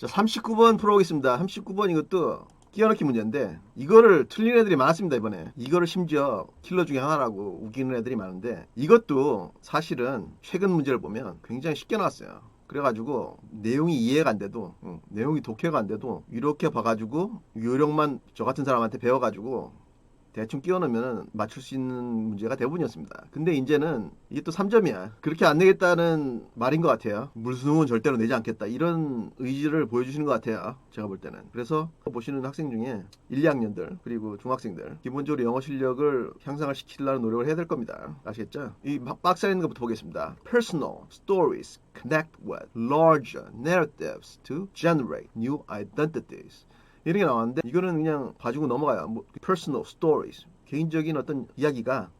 자, 39번 풀어보겠습니다. 39번 이것도 끼워넣기 문제인데 이거를 틀린 애들이 많았습니다 이번에 이거를 심지어 킬러 중에 하나라고 우기는 애들이 많은데 이것도 사실은 최근 문제를 보면 굉장히 쉽게 나왔어요 그래가지고 내용이 이해가 안 돼도 응, 내용이 독해가 안 돼도 이렇게 봐가지고 요령만 저 같은 사람한테 배워가지고 대충 끼워넣으면 맞출 수 있는 문제가 대부분이었습니다. 근데 이제는 이게 또 3점이야. 그렇게 안 내겠다는 말인 것 같아요. 물수능은 절대로 내지 않겠다. 이런 의지를 보여주시는 것 같아요. 제가 볼 때는. 그래서 보시는 학생 중에 1, 2학년들 그리고 중학생들 기본적으로 영어 실력을 향상을 시키려는 노력을 해야 될 겁니다. 아시겠죠? 이 막- 박스에 있는 것부터 보겠습니다. Personal stories connect with larger narratives to generate new identities. 이런 게 나왔는데 이거는 그냥 봐주고 넘어가요. 뭐 personal stories 개인적인 어떤 이야기가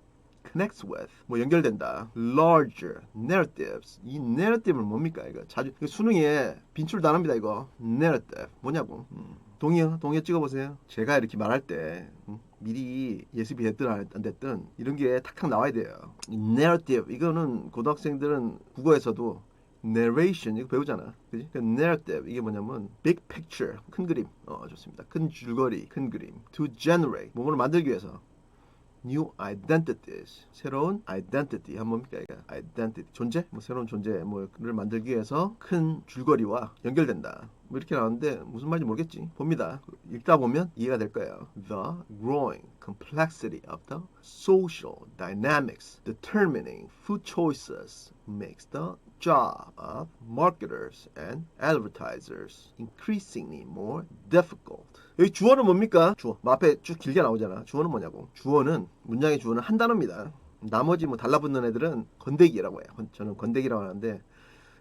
connects with 뭐 연결된다. larger narratives 이 narrative는 뭡니까 이거 자주 이거 수능에 빈출 단어입니다 이거 narrative 뭐냐고. 음. 동의요 동의어 찍어보세요. 제가 이렇게 말할 때 음, 미리 예습이 됐든 안안 됐든 이런 게 탁탁 나와야 돼요. 이 narrative 이거는 고등학생들은 국어에서도 narration 이거 배우잖아, 그지? 그 narrative 이게 뭐냐면 big picture 큰 그림, 어 좋습니다. 큰 줄거리, 큰 그림. To generate 뭐를 만들기 위해서 new identities 새로운 identity 한 뭡니까 이게 identity 존재 뭐 새로운 존재 뭐를 만들기 위해서 큰 줄거리와 연결된다. 뭐 이렇게 나왔는데 무슨 말인지 모르겠지. 봅니다. 읽다 보면 이해가 될 거예요. The growing complexity of the social dynamics determining food choices makes the job of marketers and advertisers increasingly more difficult. 여기 주어는 뭡니까? 주어. 뭐 앞에 쭉 길게 나오잖아. 주어는 뭐냐고. 주어는 문장의 주어는 한 단어입니다. 나머지 뭐 달라붙는 애들은 건데기라고 해요. 건- 저는 건데기라고 하는데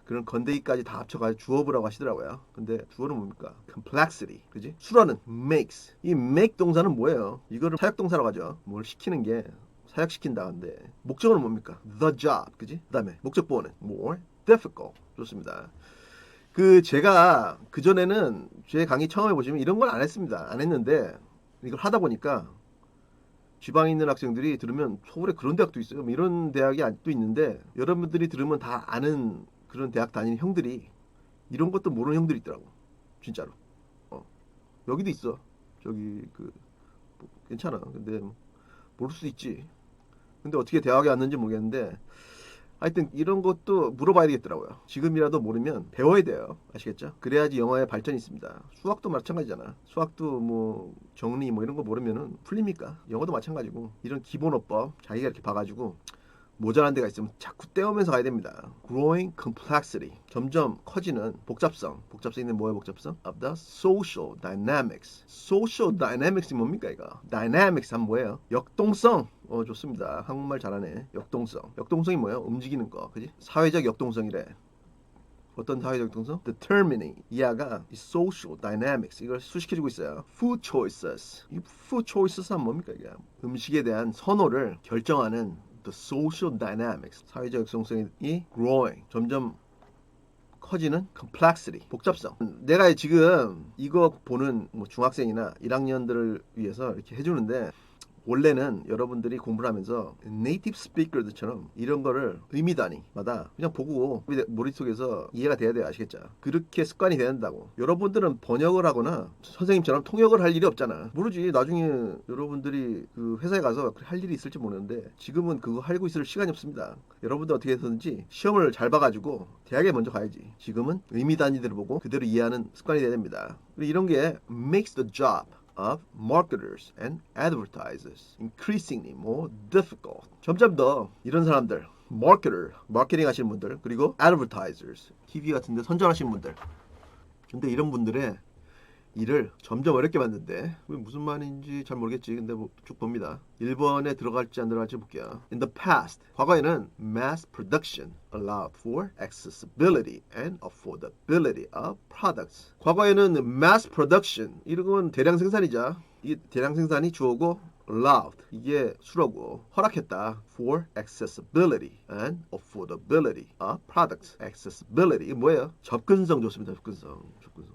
그런 건데기까지 다 합쳐가지고 주어부라고 하시더라고요. 근데 주어는 뭡니까? complexity, 그지? 수어는 makes. 이 make 동사는 뭐예요? 이거를 사역 동사라고 하죠. 뭘 시키는 게 사역시킨다는데 목적어는 뭡니까? the job, 그지? 그다음에 목적 보어는 more difficult. 좋습니다. 그 제가 그 전에는 제 강의 처음에 보시면 이런 걸 안 했습니다. 안 했는데 이걸 하다 보니까 지방에 있는 학생들이 들으면 서울에 그런 대학도 있어요. 뭐 이런 대학이 아직도 있는데 여러분들이 들으면 다 아는 그런 대학 다니는 형들이 이런 것도 모르는 형들이 있더라고. 진짜로. 어. 여기도 있어. 저기 그 뭐, 괜찮아. 근데 뭐 모를 수 있지. 근데 어떻게 대학에 왔는지 모르겠는데 하여튼 이런 것도 물어봐야 되겠더라고요. 지금이라도 모르면 배워야 돼요. 아시겠죠? 그래야지 영어에 발전이 있습니다. 수학도 마찬가지잖아. 수학도 뭐 정리 뭐 이런 거 모르면은 풀립니까? 영어도 마찬가지고 이런 기본어법 자기가 이렇게 봐가지고 모자란 데가 있으면 자꾸 떼우면서 가야 됩니다. Growing complexity. 점점 커지는 복잡성. 복잡성 있는 뭐의 복잡성? Of the social dynamics. social dynamics이 뭡니까 이거? dynamics 하면 뭐예요? 역동성. 어 좋습니다. 한국말 잘하네. 역동성. 역동성이 뭐예요? 움직이는 거. 그지? 사회적 역동성이래. 어떤 사회적 역동성? determining 이하가 이 social dynamics 이걸 수식해주고 있어요. food choices 이 food choices 하면 뭡니까 이게? 음식에 대한 선호를 결정하는 the social dynamics 사회적 역동성이 growing 점점 커지는 complexity 복잡성 내가 지금 이거 보는 뭐 중학생이나 1학년들을 위해서 이렇게 해주는데 원래는 여러분들이 공부를 하면서 네이티브 스피커들처럼 이런 거를 의미 단위마다 그냥 보고 머릿속에서 이해가 돼야 돼요 아시겠죠? 그렇게 습관이 돼야 된다고. 여러분들은 번역을 하거나 선생님처럼 통역을 할 일이 없잖아. 모르지. 나중에 여러분들이 그 회사에 가서 할 일이 있을지 모르는데 지금은 그거 하고 있을 시간이 없습니다. 여러분들 어떻게 해서든지 시험을 잘 봐가지고 대학에 먼저 가야지. 지금은 의미 단위들을 보고 그대로 이해하는 습관이 돼야 됩니다. 이런 게 makes the job of marketers and advertisers increasingly more difficult. 점점 더 이런 사람들, marketer, 마케팅 하시는 분들, 그리고 advertisers, TV 같은 데 선전하시는 분들. 근데 이런 분들의 일을 점점 어렵게. 그게 무슨 말인지 잘 모르겠지. 근데 뭐 쭉 봅니다. 1번에 들어갈지 안 들어갈지 볼게요. In the past, 과거에는 mass production allowed for accessibility and affordability of products. 과거에는 mass production, 이런 건 대량 생산이죠. 이 대량 생산이 주어고 allowed 이게 수로고 허락했다 for accessibility and affordability of products accessibility 뭐예요? 접근성 좋습니다 접근성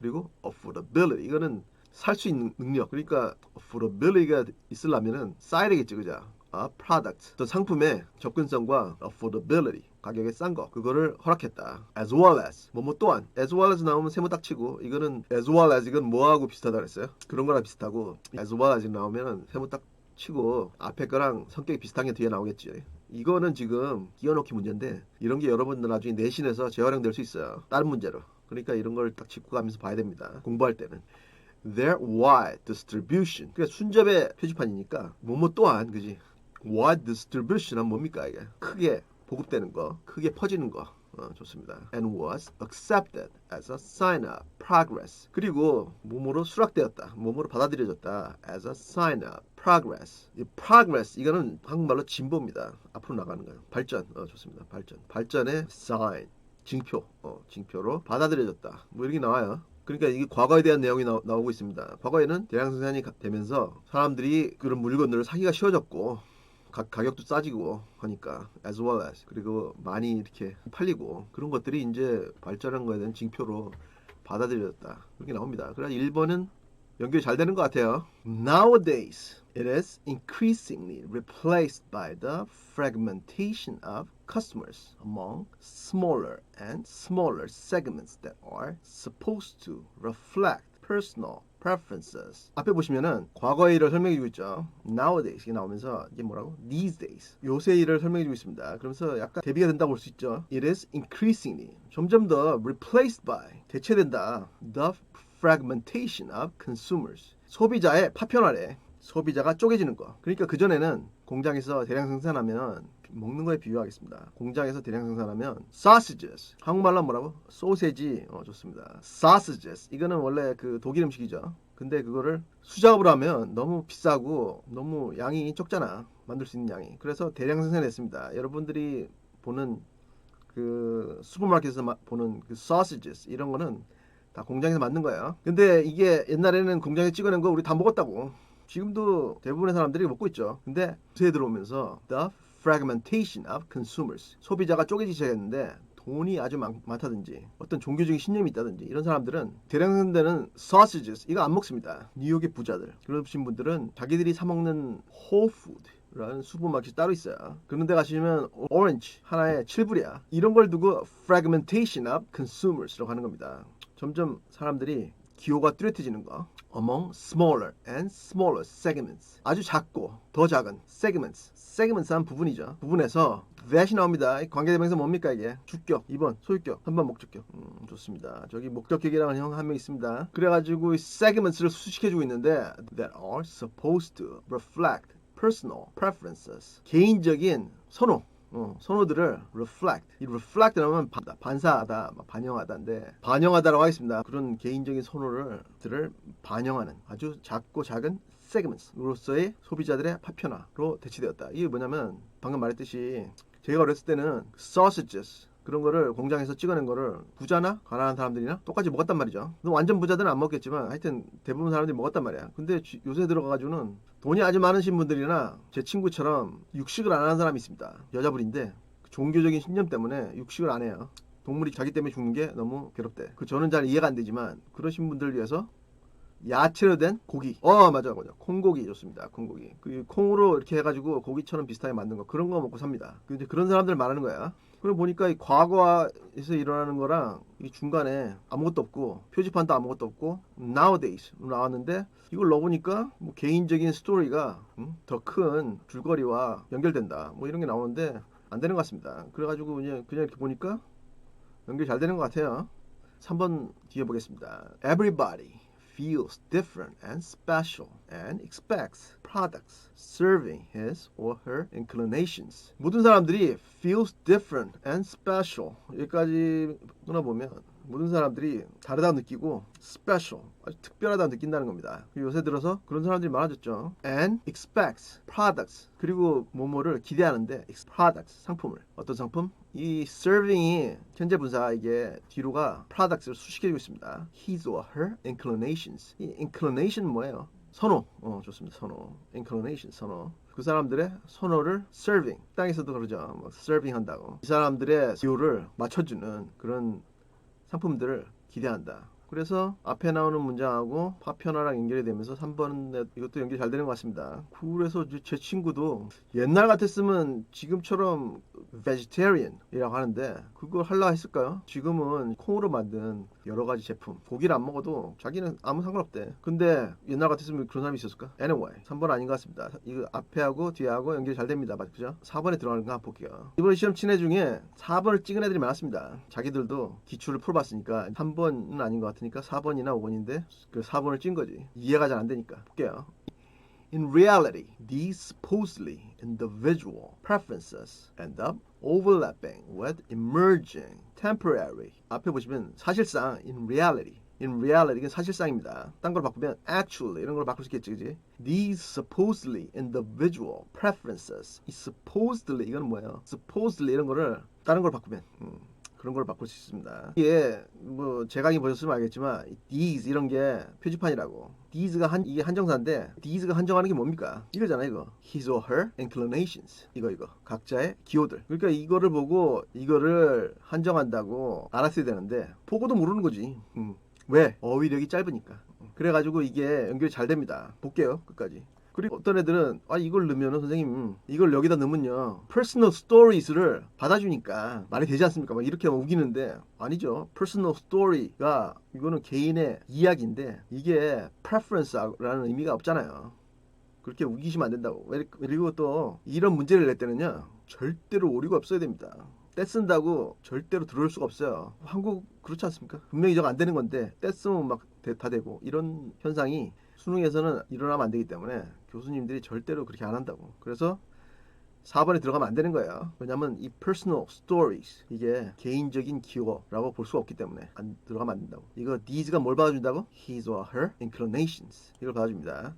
그리고 affordability 이거는 살 수 있는 능력 그러니까 affordability가 있으려면은 싸야 되겠지 그죠? of products. 어떤 상품의 접근성과 affordability. 가격이 싼 거. 그거를 허락했다. as well as. 뭐뭐 또한. as well as 나오면 세모 딱 치고 이거는 as well as 이건 뭐하고 비슷하다 그랬어요? 그런 거랑 비슷하고 as well as 나오면 세모 딱 치고 앞에 거랑 성격이 비슷한 게 뒤에 나오겠지. 이거는 지금 끼워넣기 문제인데 이런 게 여러분들 나중에 내신에서 재활용될 수 있어요. 다른 문제로. 그러니까 이런 걸 딱 짚고 가면서 봐야 됩니다. 공부할 때는. Their wide distribution. 그러니까 순접의 표지판이니까 뭐뭐 또한 그지. wide distribution은 뭡니까 이게? 크게 보급되는 거, 크게 퍼지는 거. 어, 좋습니다. And was accepted as a sign of progress. 그리고 몸으로 수락되었다. 몸으로 받아들여졌다. as a sign of progress. 이 progress 이거는 한국말로 진보입니다. 앞으로 나가는 거예요. 발전. 어, 좋습니다. 발전. 발전의 sign. 징표. 어, 징표로 받아들여졌다. 뭐 이렇게 나와요. 그러니까 이게 과거에 대한 내용이 나, 오고 있습니다. 과거에는 대량생산이 가- 되면서 사람들이 그런 물건들을 사기가 쉬워졌고 가, 가격도 싸지고 하니까 as well as 그리고 많이 이렇게 팔리고 그런 것들이 이제 발전한 거에 대한 징표로 받아들여졌다 그렇게 나옵니다. 그래서 1번은 연결이 잘 되는 것 같아요. Nowadays, it is increasingly replaced by the fragmentation of customers among smaller and smaller segments that are supposed to reflect personal preferences. 앞에 보시면은 과거의 일을 설명해 주고 있죠. Nowadays 이게 나오면서 이게 뭐라고? These days. 요새 일을 설명해 주고 있습니다. 그러면서 약간 대비가 된다고 볼 수 있죠. It is increasingly 점점 더 replaced by 대체된다. The fragmentation of consumers. 소비자의 파편화래. 소비자가 쪼개지는 거. 그러니까 그 전에는 공장에서 대량 생산하면 먹는 거에 비유하겠습니다. 공장에서 대량 생산하면 sausages. 한국말로 뭐라고? 소세지. 어, 좋습니다. sausages. 이거는 원래 그 독일 음식이죠. 근데 그거를 수작업으로 하면 너무 비싸고 너무 양이 적잖아. 만들 수 있는 양이. 그래서 대량 생산했습니다. 여러분들이 보는 그 슈퍼마켓에서 마- 보는 그 sausages 이런 거는 다 공장에서 만든 거예요. 근데 이게 옛날에는 공장에 찍어낸 거 우리 다 먹었다고. 지금도 대부분의 사람들이 먹고 있죠. 근데 요새 들어오면서 the fragmentation of consumers 소비자가 쪼개지기 시작했는데 돈이 아주 많, 많다든지 어떤 종교적인 신념이 있다든지 이런 사람들은 대량생되는 sausages 이거 안 먹습니다. 뉴욕의 부자들 그러신 분들은 자기들이 사 먹는 food 라는 슈퍼마켓이 따로 있어요. 그런 데 가시면 오렌지 하나에 7불이야. 이런 걸 두고 fragmentation of consumers라고 하는 겁니다. 점점 사람들이 기호가 뚜렷해지는 거. Among smaller and smaller segments. 아주 작고 더 작은 segments. segments 한 부분이죠. 부분에서 that이 나옵니다. 이 관계대명사 뭡니까 이게? 주격 2번 소유격 3번 목적격. 음, 좋습니다. 저기 목적격이라는 형 한 명 있습니다. 그래가지고 이 segments를 수식해주고 있는데 that are supposed to reflect personal preferences. 개인적인 선호. 어, 선호들을 reflect. 이 reflect 하면 반- 반사하다, 막 반영하다인데 반영하다라고 하겠습니다. 그런 개인적인 선호를 반영하는 아주 작고 작은 segments로서의 소비자들의 파편화로 대치되었다. 이게 뭐냐면 방금 말했듯이 제가 어렸을 때는 sausages 그런 거를 공장에서 찍어낸 거를 부자나 가난한 사람들이나 똑같이 먹었단 말이죠. 완전 부자들은 안 먹겠지만 하여튼 대부분 사람들이 먹었단 말이야. 근데 지- 요새 들어가가지고는 돈이 아주 많으신 분들이나 제 친구처럼 육식을 안 하는 사람이 있습니다. 여자분인데 종교적인 신념 때문에 육식을 안 해요. 동물이 자기 때문에 죽는 게 너무 괴롭대. 그 저는 잘 이해가 안 되지만 그러신 분들 위해서 야채로 된 고기. 어 맞아 맞아. 콩고기 좋습니다. 콩고기. 그 콩으로 이렇게 해가지고 고기처럼 비슷하게 만든 거 그런 거 먹고 삽니다. 근데 그런 사람들 말하는 거야. 그리고 보니까 이 과거에서 일어나는 거랑 이 중간에 아무것도 없고 표지판도 아무것도 없고 nowadays 나왔는데 이걸 넣어보니까 뭐 개인적인 스토리가 음? 더큰 줄거리와 연결된다. 뭐 이런 게 나오는데 안 되는 것 같습니다. 그래가지고 그냥 그냥 이렇게 보니까 연결 잘 되는 것 같아요. 3번 뒤에 보겠습니다. Everybody feels different and special and expects products serving his or her inclinations. 모든 사람들이 feels different and special. 여기까지 끊어보면 모든 사람들이 다르다고 느끼고 special 아주 특별하다고 느낀다는 겁니다. 요새 들어서 그런 사람들이 많아졌죠. and expects products 그리고 뭐뭐를 기대하는데 products 상품을 어떤 상품? 이 serving이 현재 분사 이게 뒤로가 products를 수식해주고 있습니다. his or her inclinations. 이 inclination 뭐예요? 선호. 어 좋습니다. 선호. inclination 선호. 그 사람들의 선호를 serving. 땅에서도 그러죠. 뭐 serving 한다고. 이 사람들의 기호를 맞춰주는 그런 상품들을 기대한다. 그래서 앞에 나오는 문장하고 파편화랑 연결이 되면서 3번 이것도 연결이 잘 되는 것 같습니다. 그래서 제 친구도 옛날 같았으면 지금처럼 vegetarian이라고 하는데 그걸 할라 했을까요? 지금은 콩으로 만든 여러 가지 제품 고기를 안 먹어도 자기는 아무 상관없대. 근데 옛날 같았으면 그런 사람이 있었을까? Anyway 3번 아닌 것 같습니다. 이거 앞에하고 뒤하고 연결이 잘 됩니다. 맞죠? 4번에 들어가는 거 한번 볼게요. 이번 시험 친애 중에 4번을 찍은 애들이 많았습니다. 자기들도 기출을 풀어봤으니까 3번은 아닌 것 같으니까 4번이나 5번인데 그 4번을 찐 거지. 이해가 잘 안 되니까 볼게요. In reality, these supposedly individual preferences end up overlapping with emerging temporary. 앞에 보시면 사실상 in reality, in reality 이건 사실상입니다. 딴 걸 바꾸면 actually 이런 걸 바꿀 수 있겠지, 그지? These supposedly individual preferences. 이 supposedly 이건 뭐예요? supposedly 이런 거를 다른 걸 바꾸면 음. 그런 걸 바꿀 수 있습니다. 이게 뭐제 강의 보셨으면 알겠지만 these 이런 게 표지판이라고. these가 한 이게 한정사인데 these가 한정하는 게 뭡니까? 이거잖아 이거. his or her inclinations. 이거 이거. 각자의 기호들. 그러니까 이거를 보고 이거를 한정한다고 알았어야 되는데 보고도 모르는 거지. 음. 왜? 어휘력이 짧으니까. 그래가지고 이게 연결이 잘 됩니다. 볼게요 끝까지. 그리고 어떤 애들은 아 이걸 넣으면은 선생님 이걸 여기다 넣으면요 personal stories를 받아주니까 말이 되지 않습니까? 막 이렇게 우기는데 아니죠. personal story가 이거는 개인의 이야기인데 이게 preference라는 의미가 없잖아요. 그렇게 우기시면 안 된다고. 그리고 또 이런 문제를 낼 때는요 절대로 오류가 없어야 됩니다. 떼 쓴다고 절대로 들어올 수가 없어요. 한국 그렇지 않습니까? 분명히 저거 안 되는 건데 떼 쓰면 막 다 되고 이런 현상이 수능에서는 일어나면 안 되기 때문에 교수님들이 절대로 그렇게 안 한다고. 그래서 4번에 들어가면 안 되는 거예요. 왜냐면 이 personal stories 이게 개인적인 기호라고 볼 수가 없기 때문에 안 들어가면 안 된다고. 이거 these가 뭘 받아준다고? his or her inclinations 이걸 받아줍니다.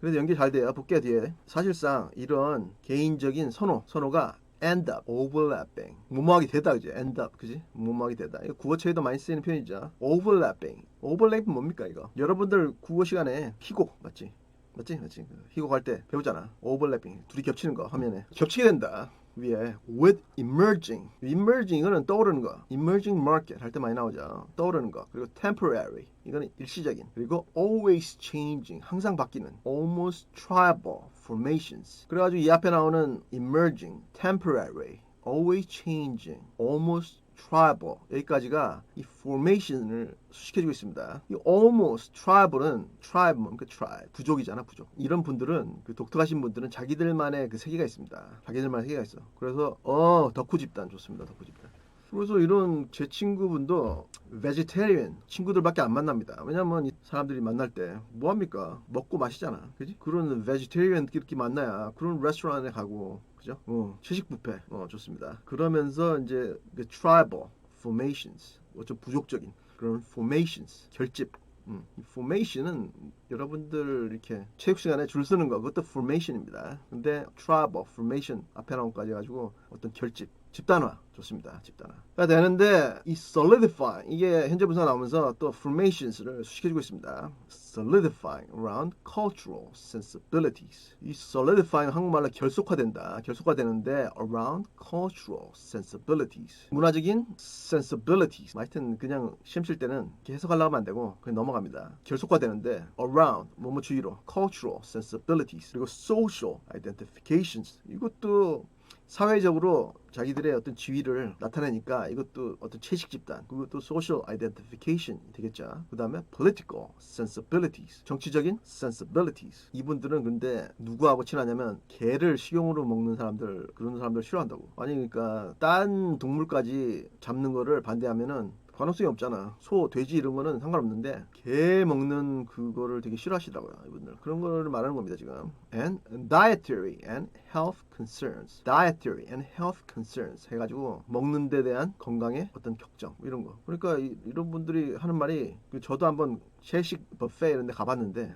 그래서 연결 잘 돼요. 볼게요 뒤에. 사실상 이런 개인적인 선호, 선호가 end up, overlapping. 무모하게 되다, 그지? end up, 그지? 무모하게 되다. 이거 국어 처에도 많이 쓰이는 표현이죠. overlapping. overlap은 뭡니까, 이거? 여러분들 국어 시간에 희곡, 맞지? 맞지? 맞지? 희곡 할 때 배우잖아. overlapping. 둘이 겹치는 거, 화면에. 겹치게 된다. 위에 with emerging emerging 이거는 떠오르는 거 emerging market 할 때 많이 나오죠 떠오르는 거 그리고 temporary 이거는 일시적인 그리고 always changing 항상 바뀌는 almost tribal formations 그래 가지고 이 앞에 나오는 emerging temporary always changing almost tribal 여기까지가 이 formation을 수식해주고 있습니다. 이 almost tribal은 tribe 그 tribe 부족이잖아 부족. 이런 분들은 그 독특하신 분들은 자기들만의 그 세계가 있습니다. 자기들만의 세계가 있어. 그래서 어 덕후 집단 좋습니다. 덕후 집단. 그래서 이런 제 친구분도 vegetarian 친구들밖에 안 만납니다. 왜냐면 이 사람들이 만날 때 뭐합니까? 먹고 마시잖아. 그지? 그런 vegetarian끼리 만나야 그런 레스토랑에 가고 그죠? 어, 채식 뷔페. 어, 좋습니다. 그러면서 이제 그 tribal formations, 뭐좀 부족적인 그런 formations, 결집. 음, 이 formation은 여러분들 이렇게 체육 시간에 줄 쓰는 거 그것도 formation입니다. 근데 tribal formation 앞에 나온 까지 가지고 어떤 결집, 집단화 좋습니다. 집단화가 되는데 이 solidify 이게 현재 분사 나오면서 또 formations를 수식해주고 있습니다. solidifying around cultural sensibilities. 이 solidifying 한국말로 결속화된다. 결속화되는데 around cultural sensibilities. 문화적인 sensibilities. 하여튼 그냥 시험 칠 때는 이렇게 해석하려고 하면 안 되고 그냥 넘어갑니다. 결속화되는데 around 뭐뭐 주위로 cultural sensibilities 그리고 social identifications 이것도 사회적으로 자기들의 어떤 지위를 나타내니까 이것도 어떤 채식 집단 그것도 social identification 되겠죠. 그 다음에 political sensibilities 정치적인 sensibilities 이분들은 근데 누구하고 친하냐면 개를 식용으로 먹는 사람들 그런 사람들 싫어한다고 아니 그러니까 딴 동물까지 잡는 거를 반대하면은 가능성이 없잖아. 소, 돼지 이런 거는 상관없는데 개 먹는 그거를 되게 싫어하시더라고요. 이분들. 그런 거를 말하는 겁니다, 지금. And dietary and health concerns. dietary and health concerns 해 가지고 먹는 데 대한 건강의 어떤 걱정 이런 거. 그러니까 이, 런 분들이 하는 말이 그 저도 한번 채식 뷔페 이런 데 가봤는데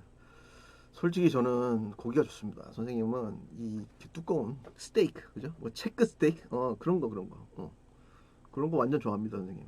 솔직히 저는 고기가 좋습니다. 선생님은 이 두꺼운 스테이크, 그죠? 뭐 체크 스테이크, 어 그런 거 그런 거, 어 그런 거 완전 좋아합니다, 선생님.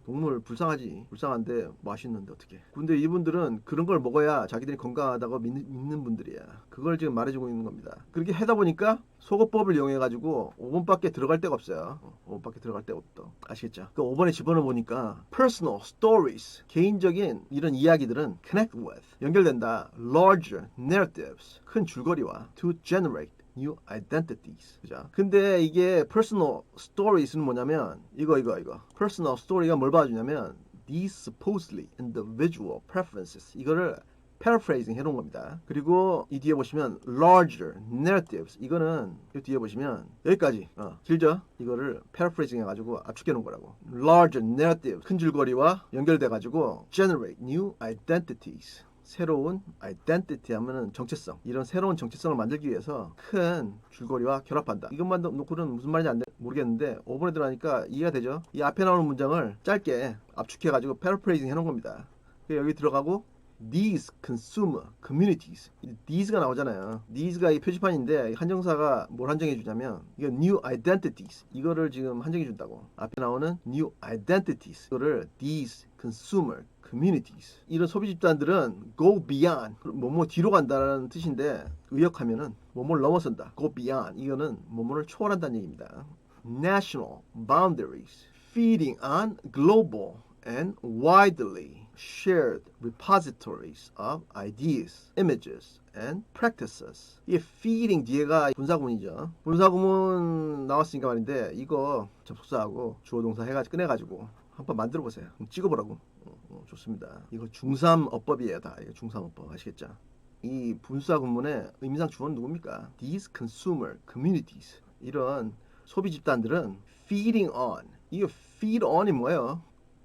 어, 동물 불쌍하지. 불쌍한데 맛있는데 어떻게? 근데 이분들은 그런 걸 먹어야 자기들이 건강하다고 믿, 는 분들이야. 그걸 지금 말해주고 있는 겁니다. 그렇게 하다 보니까 속어법을 이용해 가지고 5번밖에 들어갈 데가 없어요. 5번밖에 들어갈 데가 없다. 아시겠죠? 그 5번에 집어넣어 보니까 personal stories 개인적인 이런 이야기들은 connect with 연결된다. larger narratives 큰 줄거리와 to generate new identities. 그죠? 근데 이게 personal stories는 뭐냐면 이거 이거 이거. personal story가 뭘 봐주냐면 these supposedly individual preferences 이거를 paraphrasing 해놓은 겁니다. 그리고 이 뒤에 보시면 larger narratives 이거는 이 뒤에 보시면 여기까지 어, 길죠? 이거를 paraphrasing 해가지고 압축해 놓은 거라고. larger narratives 큰 줄거리와 연결돼 가지고 generate new identities 새로운 identity 하면은 정체성 이런 새로운 정체성을 만들기 위해서 큰 줄거리와 결합한다. 이것만 놓고는 무슨 말인지 안 돼- 모르겠는데 5번에 들어가니까 이해가 되죠? 이 앞에 나오는 문장을 짧게 압축해 가지고 paraphrasing 해놓은 겁니다. 여기 들어가고 these consumer communities. 이 these가 나오잖아요. these가 이 표지판인데 한정사가 뭘 한정해 주냐면 이거 new identities. 이거를 지금 한정해 준다고. 앞에 나오는 new identities. 이거를 these consumer communities 이런 소비 집단들은 go beyond 뭐뭐 뒤로 간다는 뜻인데 의역하면은 뭐뭐를 넘어선다 go beyond 이거는 뭐뭐를 초월한다는 얘기입니다 national boundaries feeding on global and widely shared repositories of ideas, images, and practices. 이 feeding 뒤에가 분사구문이죠. 분사구문 나왔으니까 말인데 이거 접속사하고 주어동사 해가지고 꺼내가지고 한번 만들어 보세요. 찍어보라고. 어, 어, 좋습니다. 이거 중3어법이에요, 다. 이거 중3어법 아시겠죠? 이 분사 구문의 의미상 주어는 누굽니까? These consumer communities 이런 소비 집단들은 feeding on 이거 feed on이 뭐예요?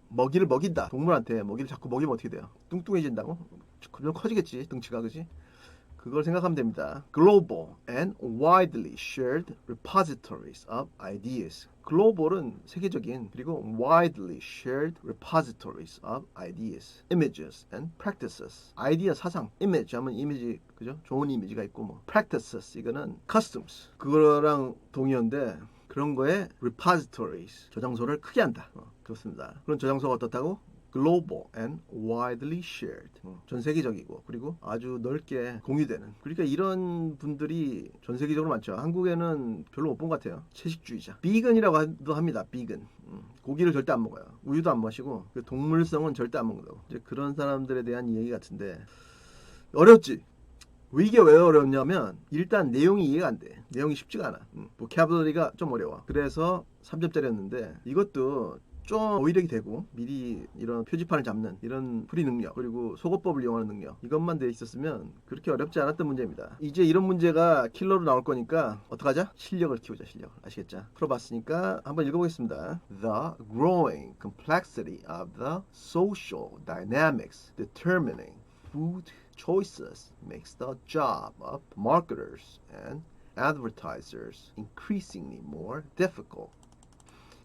먹이를 먹인다. 동물한테 먹이를 자꾸 먹이면 어떻게 돼요? 뚱뚱해진다고? 그럼 커지겠지 등치가 그지? 그걸 생각하면 됩니다. Global and widely shared repositories of ideas. 글로벌은 세계적인 그리고 widely shared repositories of ideas, images and practices. 아이디어 사상, image 하면 이미지 그죠? 좋은 이미지가 있고 뭐 practices 이거는 customs 그거랑 동의어인데 그런 거에 repositories 저장소를 크게 한다. 어, 그렇습니다. 그런 저장소가 어떻다고? Global and widely shared. 어, 전 세계적이고 그리고 아주 넓게 공유되는. 그러니까 이런 분들이 전 세계적으로 많죠. 한국에는 별로 못 본 것 같아요. 채식주의자. 비건이라고 하도 합니다 비건. 음, 고기를 절대 안 먹어요. 우유도 안 마시고 그 동물성은 절대 안 먹는다고. 이제 그런 사람들에 대한 얘기 같은데 어렵지. 왜 이게 왜 어렵냐면 일단 내용이 이해가 안 돼. 내용이 쉽지가 않아. 음, 보캐블러리가 좀 어려워. 그래서 3점짜리였는데 이것도 좀 오이력이 되고 미리 이런 표지판을 잡는 이런 풀이 능력 그리고 속어법을 이용하는 능력 이것만 돼 있었으면 그렇게 어렵지 않았던 문제입니다. 이제 이런 문제가 킬러로 나올 거니까 어떡하자? 실력을 키우자 실력을 아시겠죠? 풀어봤으니까 한번 읽어보겠습니다. The growing complexity of the social dynamics determining food choices makes the job of marketers and advertisers increasingly more difficult.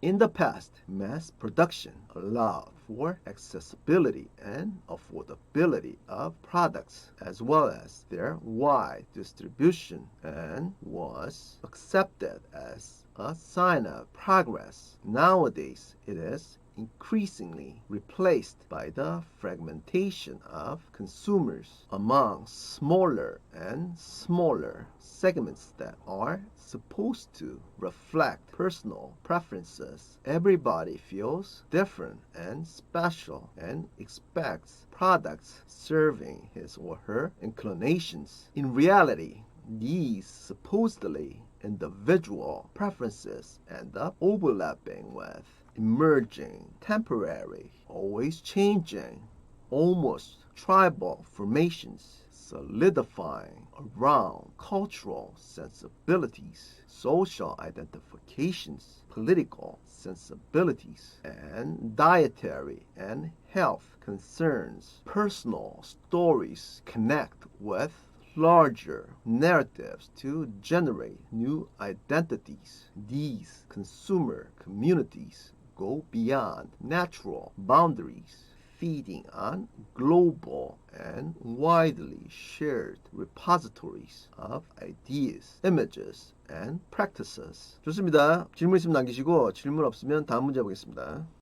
In the past, mass production allowed for accessibility and affordability of products as well as their wide distribution and was accepted as a sign of progress. Nowadays, it is increasingly replaced by the fragmentation of consumers among smaller and smaller segments that are supposed to reflect personal preferences. Everybody feels different and special and expects products serving his or her inclinations. In reality, these supposedly individual preferences end up overlapping with emerging, temporary, always changing, almost tribal formations, solidifying around cultural sensibilities, social identifications, political sensibilities, and dietary and health concerns. Personal stories connect with larger narratives to generate new identities. These consumer communities go beyond natural boundaries, feeding on global and widely shared repositories of ideas, images, and practices. 좋습니다. 질문 있으면 남기시고 질문 없으면 다음 문제 보겠습니다.